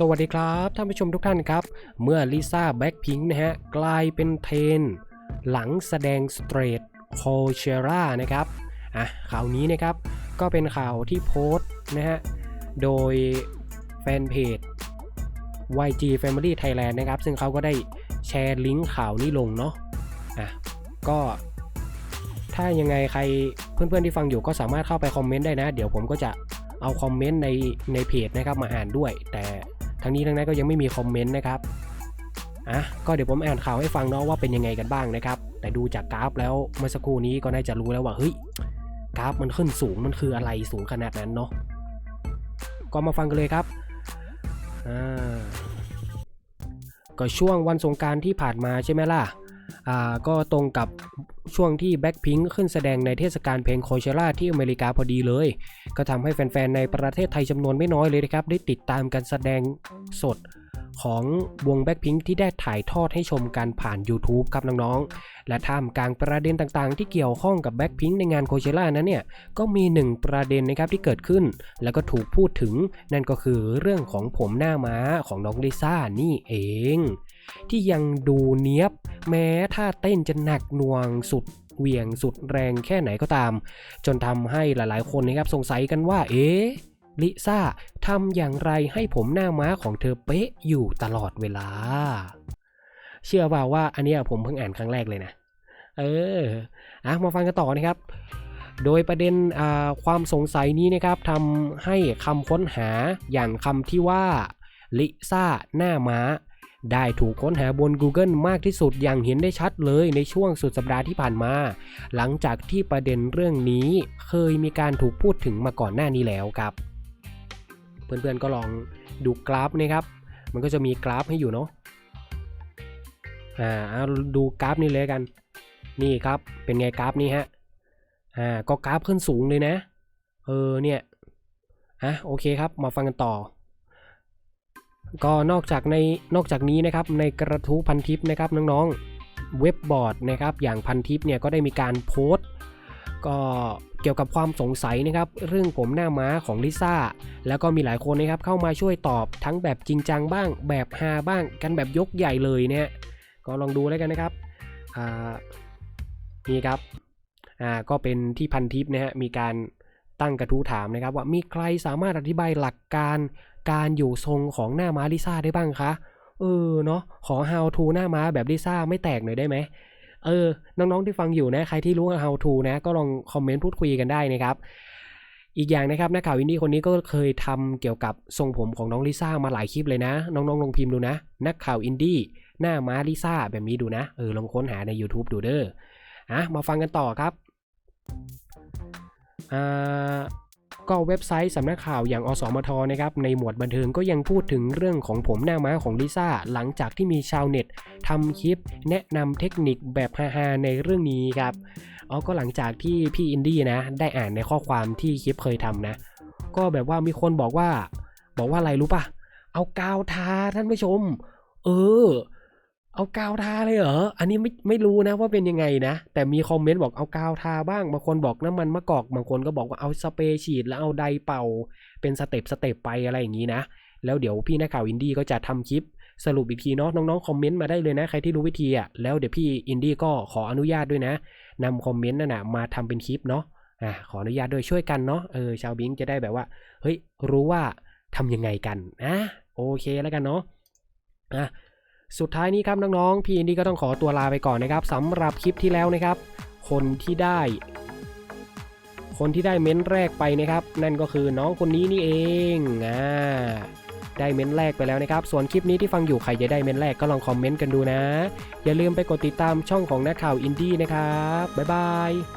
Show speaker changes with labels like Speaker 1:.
Speaker 1: สวัสดีครับท่านผู้ชมทุกท่านครับ เมื่อลิซ่าแบ็คพิงค์นะฮะกลายเป็นเทน หลังแสดงสเตรทโคเชรานะครับอะข่าวนี้นะครับก็เป็นข่าวที่โพสต์นะฮะโดยแฟนเพจ YG Family Thailand นะครับ ซึ่งเขาก็ได้แชร์ลิงก์ข่าวนี้ลงเนาะอะก็ถ้ายังไงใครเพื่อนๆที่ฟังอยู่ก็สามารถเข้าไปคอมเมนต์ได้นะ เดี๋ยวผมก็จะเอาคอมเมนต์ในในเพจนะครับมาอ่านด้วย แต่ ทั้งนี้ทั้งนั้นก็ยังไม่มีคอมเมนต์นะครับอะก็เดี๋ยวผมอ่านข่าวให้ฟังเนาะว่าเป็นยังไงกันบ้างนะครับ แต่ดูจากกราฟแล้วเมื่อสักครู่นี้ก็น่าจะรู้แล้วว่าเฮ้ยกราฟมันขึ้นสูงมันคืออะไรสูงขนาดนั้นเนาะก็มาฟังกันเลยครับอ่าก็ช่วงวันสงการที่ผ่านมาใช่ไหมล่ะอ่าก็ตรงกับ ช่วงที่แบ็คพิงขึ้นแสดงในเทศกาลเพลงโคเชล่าที่อเมริกาพอดีเลย ก็ทำให้แฟนๆ ในประเทศไทยจำนวนไม่น้อยเลยนะครับ ได้ติดตามการแสดงสดของวงแบ็คพิงที่ได้ถ่ายทอดให้ชมกันผ่าน YouTube ครับน้องๆ และท่ามกลางประเด็นต่างๆ ที่เกี่ยวข้องกับแบ็คพิงในงานโคเชล่านั้นเนี่ย ก็มีหนึ่งประเด็นนะครับที่เกิดขึ้น แล้วก็ถูกพูดถึง นั่นก็คือเรื่องของผมหน้าม้าของน้องลิซ่านี่เอง ที่ยังดูเนี้ยบ แม้ถ้าเต้นจะหนักหน่วงสุดเหวี่ยงสุดแรงแค่ไหนก็ตาม จนทำให้หลายๆ คนนะครับสงสัยกันว่า เอ๊ะลิซ่าทำอย่างไรให้ผมหน้าม้าของเธอเป๊ะอยู่ตลอดเวลา เชื่อเปล่าว่าอันนี้ผมเพิ่งอ่านครั้งแรกเลยนะ เอออะมาฟังกันต่อนะครับโดยประเด็นความสงสัยนี้นะครับทำให้คำค้นหาอย่างคำที่ว่าลิซ่าหน้าม้า ได้ถูกค้นหาบน Google มากที่สุดอย่างเห็นได้ชัดเลยในช่วงสุดสัปดาห์ที่ผ่านมา หลังจากที่ประเด็นเรื่องนี้เคยมีการถูกพูดถึงมาก่อนหน้านี้แล้วครับ เพื่อนๆก็ลองดูกราฟนะครับ มันก็จะมีกราฟให้อยู่เนาะอ่าเอาดูกราฟนี้เลยกัน นี่ครับเป็นไงกราฟนี้ฮะอ่าก็กราฟขึ้นสูงเลยนะ เออเนี่ยอะโอเคครับมาฟังกันต่อ ก็นอกจากในนอกจากนี้นะครับในกระทู้พันทิปนะครับน้องๆเว็บบอร์ดนะครับอย่างพันทิปเนี่ยก็ได้มีการโพสต์ก็เกี่ยวกับความสงสัยนะครับเรื่องผมหน้าม้าของลิซ่าแล้วก็มีหลายคนนะครับเข้ามาช่วยตอบทั้งแบบจริงจังบ้าง แบบฮาบ้างกันแบบยกใหญ่เลยเนี่ยก็ลองดูแล้วกันนะครับนี่ครับอ่าก็เป็นที่พันทิปนะฮะมีการตั้งกระทู้ถามนะครับว่ามีใครสามารถอธิบายหลักการ การอยู่ทรงของหน้าม้าลิซ่าได้บ้างคะ เออเนาะขอ how to หน้าม้าแบบลิซ่าไม่แตกหน่อยได้ไหมเออ น้องๆที่ฟังอยู่นะ ใครที่รู้ how to นะ ก็ลองคอมเมนต์พูดคุยกันได้นะครับ อีกอย่างนะครับนักข่าวอินดี้คนนี้ก็เคยทำเกี่ยวกับทรงผมของน้องลิซ่ามาหลายคลิปเลยนะ น้องๆลองพิมพ์ดูนะ นักข่าวอินดี้หน้าม้าลิซ่าแบบนี้ดูนะ เออลองค้นหาใน YouTube ดูเด้ออะมาฟังกันต่อครับอ่า ก็เว็บไซต์สำนักข่าวอย่างอสมทนะครับในหมวดบันเทิงก็ยังพูดถึงเรื่องของผมหน้าม้าของลิซ่าหลังจากที่มีชาวเน็ตทำคลิป แนะนำเทคนิคแบบฮาๆในเรื่องนี้ครับอ๋อก็หลังจากที่พี่อินดี้นะ ได้อ่านในข้อความที่คลิปเคยทำนะ ก็แบบว่ามีคนบอกว่า บอกว่าอะไรรู้ปะเอากาวทาท่านผู้ชม เออ เอากาวทาเลยเหรอ อันนี้ไม่ไม่รู้นะว่าเป็นยังไงนะ แต่มีคอมเมนต์บอกเอากาวทาบ้าง บางคนบอกน้ำมันมะกอก บางคนก็บอกว่าเอาสเปรย์ฉีดแล้วเอาไดเป่า เป็นสเต็ปสเต็ปไปอะไรอย่างนี้นะ แล้วเดี๋ยวพี่นักข่าวอินดี้ก็จะทำคลิปสรุปอีกทีเนาะน้องๆคอมเมนต์มาได้เลยนะใครที่รู้วิธีอะแล้วเดี๋ยวพี่อินดี้ก็ขออนุญาตด้วยนะนำคอมเมนต์นั่นนะมาทำเป็นคลิปเนาะอะขออนุญาตด้วยช่วยกันเนาะเออชาวบิงจะได้แบบว่าเฮ้ยรู้ว่าทำยังไงกันนะโอเคแล้วกันเนาะอะ สุดท้ายนี้ครับน้องๆ พี่อินดี้ก็ต้องขอตัวลาไปก่อนนะครับสำหรับคลิปที่แล้วนะครับ คนที่ได้ คนที่ได้เม้นต์แรกไปนะครับ นั่นก็คือน้องคนนี้นี่เองอ่าได้เม้นต์แรกไปแล้วนะครับ ส่วนคลิปนี้ที่ฟังอยู่ใครจะได้เม้นต์แรกก็ลองคอมเมนต์กันดูนะ อย่าลืมไปกดติดตามช่องของนักข่าวอินดี้นะครับบ๊ายบาย